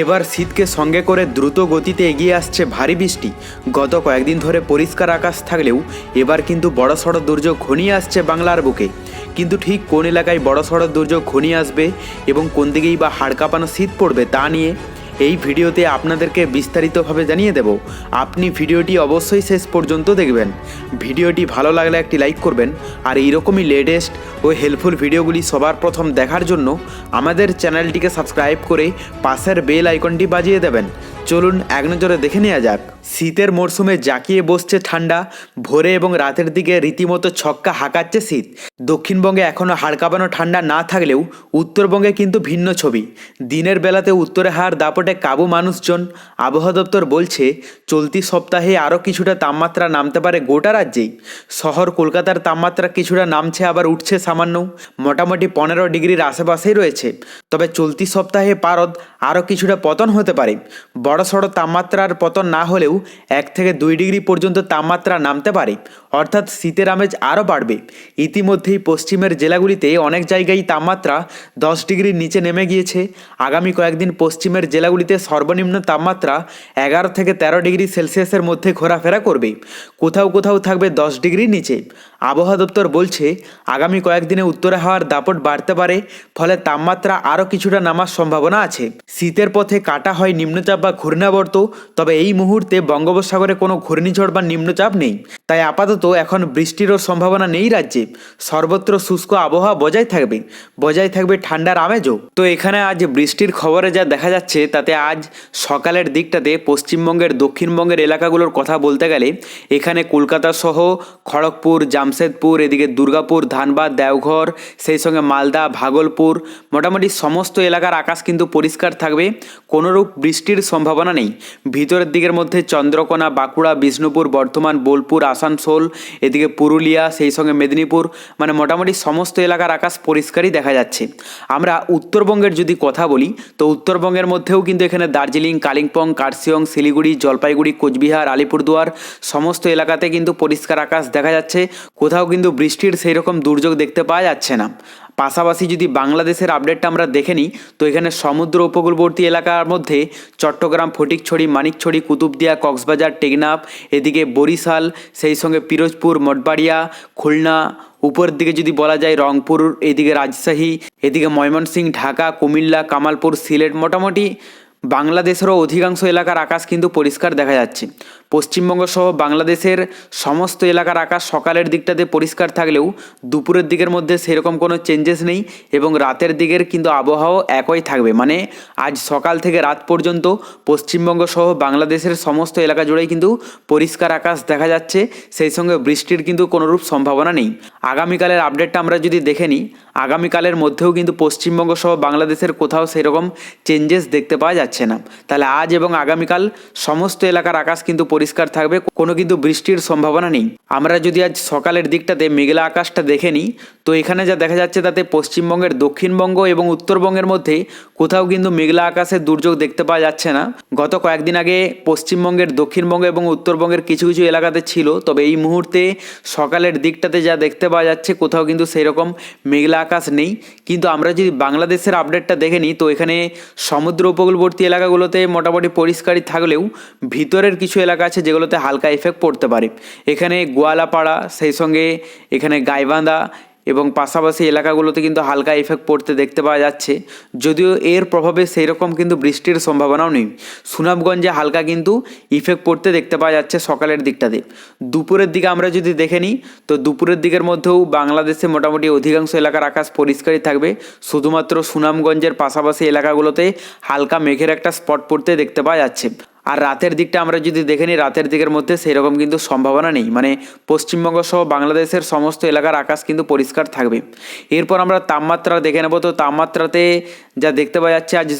এবার শীতকে সঙ্গে করে দ্রুত গতিতে এগিয়ে আসছে ভারী বৃষ্টি। গত কয়েকদিন ধরে পরিষ্কার আকাশ থাকলেও এবার কিন্তু বড়সড় দুর্যোগ ঘনিয়ে আসছে বাংলার বুকে। কিন্তু ঠিক কোন এলাকায় বড়সড় দুর্যোগ ঘনিয়ে আসবে এবং কোন দিকেই বা হাড় কাঁপানো শীত পড়বে তা নিয়ে এই ভিডিওতে আপনাদেরকে বিস্তারিতভাবে জানিয়ে দেব। আপনি ভিডিওটি অবশ্যই শেষ পর্যন্ত দেখবেন। ভিডিওটি ভালো লাগলে একটি লাইক করবেন। আর এইরকমই লেটেস্ট ও হেল্পফুল ভিডিওগুলি সবার প্রথম দেখার জন্য আমাদের চ্যানেলটিকে সাবস্ক্রাইব করে পাশের বেল আইকনটি বাজিয়ে দেবেন। চলুন এক নজরে দেখে নেওয়া যাক। শীতের মরশুমে জাঁকিয়ে বসছে ঠান্ডা, ভোরে এবং রাতের দিকে রীতিমতো ছক্কা হাঁকাচ্ছে শীত। দক্ষিণবঙ্গে এখনও হাড়কাঁপানো ঠান্ডা না থাকলেও উত্তরবঙ্গে কিন্তু ভিন্ন ছবি। দিনের বেলাতে উত্তরে হাওয়ার দাপটে কাবু মানুষজন। আবহাওয়া দপ্তর বলছে, চলতি সপ্তাহে আরও কিছুটা তাপমাত্রা নামতে পারে গোটা রাজ্যেই। শহর কলকাতার তাপমাত্রা কিছুটা নামছে, আবার উঠছে সামান্য। মোটামুটি পনেরো ডিগ্রির আশেপাশেই রয়েছে। তবে চলতি সপ্তাহে পারদ আরও কিছুটা পতন হতে পারে। বড়সড় তাপমাত্রার পতন না হলেও এক থেকে দুই ডিগ্রি পর্যন্ত তাপমাত্রা নামতে পারে, অর্থাৎ শীতের আমেজ আরও বাড়বে। ইতিমধ্যেই পশ্চিমের জেলাগুলিতে অনেক জায়গায় তাপমাত্রা দশ ডিগ্রির নিচে নেমে গিয়েছে। আগামী কয়েকদিন পশ্চিমের জেলাগুলিতে সর্বনিম্ন তাপমাত্রা এগারো থেকে তেরো ডিগ্রি সেলসিয়াসের মধ্যে ঘোরাফেরা করবে। কোথাও কোথাও থাকবে দশ ডিগ্রির নিচে। আবহাওয়া দপ্তর বলছে, আগামী কয়েকদিনে উত্তরে হাওয়ার দাপট বাড়তে পারে, ফলে তাপমাত্রা আরও কিছুটা নামার সম্ভাবনা আছে। শীতের পথে কাটা হয় নিম্নচাপ বা ঘূর্ণাবর্ত, তবে এই মুহূর্তে বঙ্গোপসাগরে কোনো ঘূর্ণিঝড় বা নিম্নচাপ নেই। তাই আপাতত এখন বৃষ্টিরও সম্ভাবনা নেই রাজ্যে। সর্বত্র শুষ্ক আবহাওয়া বজায় থাকবে বজায় থাকবে ঠান্ডার আমেজও। তো এখানে আজ বৃষ্টির খবরে যা দেখা যাচ্ছে, তাতে আজ সকালের দিকটাতে পশ্চিমবঙ্গের, দক্ষিণবঙ্গের এলাকাগুলোর কথা বলতে গেলে, এখানে কলকাতা সহ খড়গপুর, জামশেদপুর, এদিকে দুর্গাপুর, ধানবাদ, দেওঘর, সেই সঙ্গে মালদা, ভাগলপুর, মোটামুটি সমস্ত এলাকার আকাশ কিন্তু পরিষ্কার থাকবে। কোনোরূপ বৃষ্টির সম্ভাবনা নেই। ভিতরের দিকের মধ্যে চন্দ্রকোনা, বাঁকুড়া, বিষ্ণুপুর, বর্ধমান, বোলপুর আসানসোল, এদিকে পুরুলিয়া, সেই সঙ্গে মেদিনীপুর মানে মোটামুটি সমস্ত এলাকার আকাশ পরিষ্কারই দেখা যাচ্ছে। আমরা উত্তরবঙ্গের যদি কথা বলি, তো উত্তরবঙ্গের মধ্যেও কিন্তু এখানে দার্জিলিং, কালিম্পং, কার্শিয়ং, শিলিগুড়ি, জলপাইগুড়ি, কোচবিহার, আলিপুরদুয়ার, সমস্ত এলাকাতে কিন্তু পরিষ্কার আকাশ দেখা যাচ্ছে। কোথাও কিন্তু বৃষ্টির সেই রকম দুর্যোগ দেখতে পাওয়া যাচ্ছে না। পাশাপাশি যদি বাংলাদেশের আপডেটটা আমরা দেখে নিই, তো এখানে সমুদ্র উপকূলবর্তী এলাকার মধ্যে চট্টগ্রাম, ফটিকছড়ি, মানিকছড়ি, কুতুবদিয়া, কক্সবাজার, টেকনাফ, এদিকে বরিশাল, সেই সঙ্গে পিরোজপুর, মঠবাড়িয়া, খুলনা, উপরের দিকে যদি বলা যায় রংপুর, এদিকে রাজশাহী, এদিকে ময়মনসিংহ, ঢাকা, কুমিল্লা, কামালপুর, সিলেট, মোটামুটি বাংলাদেশেরও অধিকাংশ এলাকার আকাশ কিন্তু পরিষ্কার দেখা যাচ্ছে। পশ্চিমবঙ্গ সহ বাংলাদেশের সমস্ত এলাকার আকাশ সকালের দিকটাতে পরিষ্কার থাকলেও দুপুরের দিকের মধ্যে সেরকম কোনো চেঞ্জেস নেই এবং রাতের দিকের কিন্তু আবহাওয়াও একই থাকবে। মানে আজ সকাল থেকে রাত পর্যন্ত পশ্চিমবঙ্গ সহ বাংলাদেশের সমস্ত এলাকা জুড়েই কিন্তু পরিষ্কার আকাশ দেখা যাচ্ছে। সেই সঙ্গে বৃষ্টির কিন্তু কোনোরূপ সম্ভাবনা নেই। আগামীকালের আপডেটটা আমরা যদি দেখে নিই আগামীকালের মধ্যেও কিন্তু পশ্চিমবঙ্গ সহ বাংলাদেশের কোথাও সেরকম চেঞ্জেস দেখতে পাওয়া যাচ্ছে না। তাহলে আজ এবং আগামীকাল সমস্ত এলাকার আকাশ কিন্তু পরিষ্কার থাকবে, কোনো কিন্তু বৃষ্টির সম্ভাবনা নেই। আমরা যদি আজ সকালের দিকটাতে মেঘলা আকাশটা দেখে নিই, তো এখানে যা দেখা যাচ্ছে তাতে পশ্চিমবঙ্গের দক্ষিণবঙ্গ এবং উত্তরবঙ্গের মধ্যে কোথাও কিন্তু মেঘলা আকাশের দুর্যোগ দেখতে পাওয়া যাচ্ছে না। গত কয়েকদিন আগে পশ্চিমবঙ্গের দক্ষিণবঙ্গ এবং উত্তরবঙ্গের কিছু কিছু এলাকাতে ছিল, তবে এই মুহূর্তে সকালের দিকটাতে যা দেখতে পাওয়া যাচ্ছে কোথাও কিন্তু সেই রকম মেঘলা আকাশ নেই, কিন্তু আমরা যদি বাংলাদেশের আপডেটটা দেখে নিই, তো এখানে সমুদ্র উপকূলবর্তী এলাকাগুলোতে মোটামুটি পরিষ্কারই থাকলেও ভিতরের কিছু এলাকা আছে যেগুলোতে হালকা এফেক্ট পড়তে পারে। এখানে গোয়ালাপাড়া, সেই সঙ্গে এখানে গাইবান্ধা এবং পাশাপাশি এলাকাগুলোতে কিন্তু হালকা এফেক্ট পড়তে দেখতে পাওয়া যাচ্ছে। যদিও এর প্রভাবে সেই রকম কিন্তু বৃষ্টির সম্ভাবনাও নেই। সুনামগঞ্জে হালকা কিন্তু ইফেক্ট পড়তে দেখতে পাওয়া যাচ্ছে সকালের দিকটাতে। দুপুরের দিকে আমরা যদি দেখে নিই, তো দুপুরের দিকের মধ্যেও বাংলাদেশে মোটামুটি অধিকাংশ এলাকার আকাশ পরিষ্কারই থাকবে। শুধুমাত্র সুনামগঞ্জের পাশাপাশি এলাকাগুলোতে হালকা মেঘের একটা স্পট পড়তে দেখতে পাওয়া যাচ্ছে। আর রাতের দিকটা আমরা যদি দেখে নিই, রাতের দিকের মধ্যে সেরকম কিন্তু সম্ভাবনা নেই। মানে পশ্চিমবঙ্গ সহ বাংলাদেশের সমস্ত এলাকার আকাশ কিন্তু পরিষ্কার থাকবে। এরপর আমরা তাপমাত্রা দেখে নেব। তো তাপমাত্রাতে যা দেখতে পাওয়া যাচ্ছে, আজ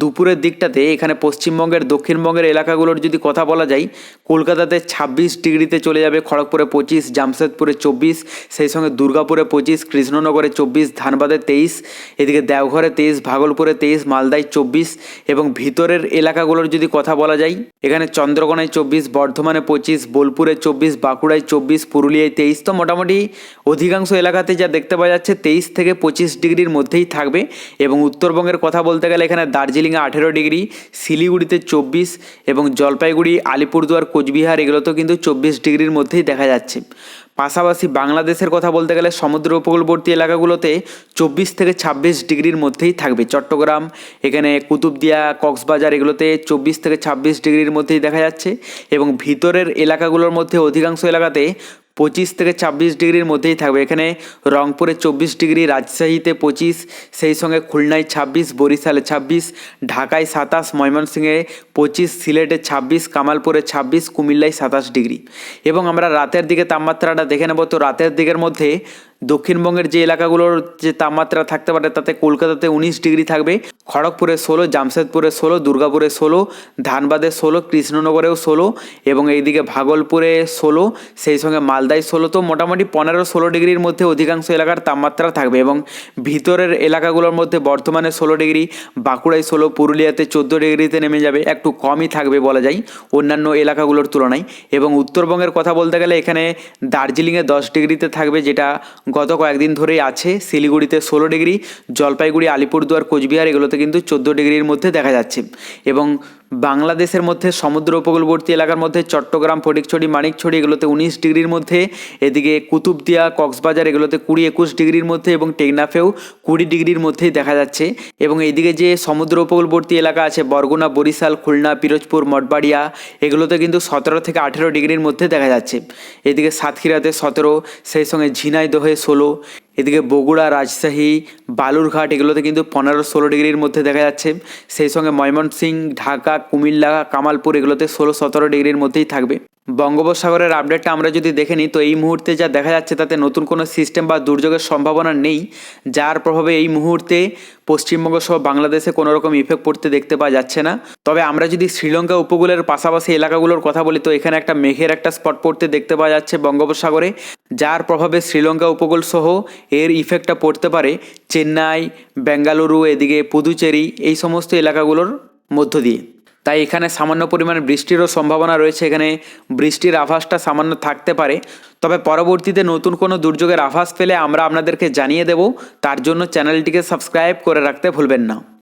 দুপুরের দিকটাতে এখানে পশ্চিমবঙ্গের, দক্ষিণবঙ্গের এলাকাগুলোর যদি কথা বলা যায়, কলকাতাতে ছাব্বিশ ডিগ্রিতে চলে যাবে, খড়গপুরে পঁচিশ, জামশেদপুরে চব্বিশ, সেই সঙ্গে দুর্গাপুরে পঁচিশ, কৃষ্ণনগরে চব্বিশ, ধানবাদে তেইশ, এদিকে দেওঘরে তেইশ, ভাগলপুরে তেইশ, মালদায় চব্বিশ এবং ভিতরের এলাকাগুলোর যদি কথা বলা যায় যাই এখানে চন্দ্রকোনায় চব্বিশ, বর্ধমানে পঁচিশ, বোলপুরে চব্বিশ, বাঁকুড়ায় চব্বিশ, পুরুলিয়ায় তেইশ। তো মোটামুটি অধিকাংশ এলাকাতে যা দেখতে পাওয়া যাচ্ছে, তেইশ থেকে পঁচিশ ডিগ্রির মধ্যেই থাকবে। এবং উত্তরবঙ্গের কথা বলতে গেলে এখানে দার্জিলিংয়ে আঠেরো ডিগ্রি, শিলিগুড়িতে চব্বিশ এবং জলপাইগুড়ি, আলিপুরদুয়ার, কোচবিহার এগুলোতেও কিন্তু চব্বিশ ডিগ্রির মধ্যেই দেখা যাচ্ছে। পাশাপাশি বাংলাদেশের কথা বলতে গেলে সমুদ্র উপকূলবর্তী এলাকাগুলোতে চব্বিশ থেকে ছাব্বিশ ডিগ্রির মধ্যেই থাকবে। চট্টগ্রাম, এখানে কুতুবদিয়া, কক্সবাজার এগুলোতে চব্বিশ থেকে ছাব্বিশ ডিগ্রির মধ্যেই দেখা যাচ্ছে এবং ভিতরের এলাকাগুলোর মধ্যে অধিকাংশ এলাকাতে পঁচিশ থেকে ছাব্বিশ ডিগ্রির মধ্যেই থাকবে। এখানে রংপুরে চব্বিশ ডিগ্রি, রাজশাহীতে পঁচিশ, সেই সঙ্গে খুলনায় ছাব্বিশ, বরিশালে ছাব্বিশ, ঢাকায় সাতাশ, ময়মনসিংহে পঁচিশ, সিলেটে ছাব্বিশ, কামালপুরে ছাব্বিশ, কুমিল্লায় সাতাশ ডিগ্রি। এবং আমরা রাতের দিকে তাপমাত্রাটা দেখে নেব। তো রাতের দিকের মধ্যে দক্ষিণবঙ্গের যে এলাকাগুলোর যে তাপমাত্রা থাকতে পারে, তাতে কলকাতাতে উনিশ ডিগ্রি থাকবে, খড়গপুরে ষোলো, জামশেদপুরে ষোলো, দুর্গাপুরে ষোলো, ধানবাদে ষোলো, কৃষ্ণনগরেও ষোলো এবং এইদিকে ভাগলপুরে ষোলো, সেই সঙ্গে মালদায় ষোলো, তো মোটামুটি পনেরো ষোলো ডিগ্রির মধ্যে অধিকাংশ এলাকার তাপমাত্রা থাকবে এবং ভিতরের এলাকাগুলোর মধ্যে বর্ধমানে ষোলো ডিগ্রি, বাঁকুড়ায় ষোলো, পুরুলিয়াতে চোদ্দ ডিগ্রিতে নেমে যাবে, একটু কমই থাকবে বলা যায় অন্যান্য এলাকাগুলোর তুলনায় এবং উত্তরবঙ্গের কথা বলতে গেলে এখানে দার্জিলিংয়ে দশ ডিগ্রিতে থাকবে, যেটা গত কয়েকদিন ধরেই আছে শিলিগুড়িতে ষোলো ডিগ্রি, জলপাইগুড়ি, আলিপুরদুয়ার, কোচবিহার, এগুলোতে কিন্তু চোদ্দ ডিগ্রির মধ্যে দেখা যাচ্ছে। এবং বাংলাদেশের মধ্যে সমুদ্র উপকূলবর্তী এলাকার মধ্যে চট্টগ্রাম, ফটিকছড়ি, মানিকছড়ি এগুলোতে উনিশ ডিগ্রির মধ্যে, এদিকে কুতুবদিয়া, কক্সবাজার এগুলোতে কুড়ি, একুশ ডিগ্রির মধ্যে এবং টেকনাফেও কুড়ি ডিগ্রির মধ্যেই দেখা যাচ্ছে। এবং এদিকে যে সমুদ্র উপকূলবর্তী এলাকা আছে, বরগুনা, বরিশাল, খুলনা, পিরোজপুর, মঠবাড়িয়া, এগুলোতে কিন্তু সতেরো থেকে আঠেরো ডিগ্রির মধ্যে দেখা যাচ্ছে। এদিকে সাতক্ষীরাতে সতেরো, সেই সঙ্গে ঝিনাইদহে ষোলো এদিকে বগুড়া, রাজশাহী, বালুরঘাট এগুলোতে কিন্তু পনেরো ষোলো ডিগ্রির মধ্যে দেখা যাচ্ছে। সেই সঙ্গে ময়মনসিং ঢাকা, কুমিল্লা, কামালপুর এগুলোতে ষোলো সতেরো ডিগ্রির মধ্যেই থাকবে। বঙ্গোপসাগরের আপডেটটা আমরা যদি দেখে নিই, তো এই মুহূর্তে যা দেখা যাচ্ছে তাতে নতুন কোনো সিস্টেম বা দুর্যোগের সম্ভাবনা নেই, যার প্রভাবে এই মুহূর্তে পশ্চিমবঙ্গ সহ বাংলাদেশে কোনো রকম ইফেক্ট পড়তে দেখতে পাওয়া যাচ্ছে না। তবে আমরা যদি শ্রীলঙ্কা উপকূলের পাশাপাশি এলাকাগুলোর কথা বলি, তো এখানে একটা মেঘের একটা স্পট পড়তে দেখতে পাওয়া যাচ্ছে বঙ্গোপসাগরে, যার প্রভাবে শ্রীলঙ্কা উপকূল সহ এর ইফেক্টটা পড়তে পারে চেন্নাই, বেঙ্গালুরু, এদিকে পুদুচেরি, এই সমস্ত এলাকাগুলোর মধ্য দিয়ে। তাই এখানে সামান্য পরিমাণ বৃষ্টিরও সম্ভাবনা রয়েছে। এখানে বৃষ্টির আভাসটা সামান্য থাকতে পারে। তবে পরবর্তীতে নতুন কোনো দুর্যোগের আভাস পেলে আমরা আপনাদেরকে জানিয়ে দেব। তার জন্য চ্যানেলটিকে সাবস্ক্রাইব করে রাখতে ভুলবেন না।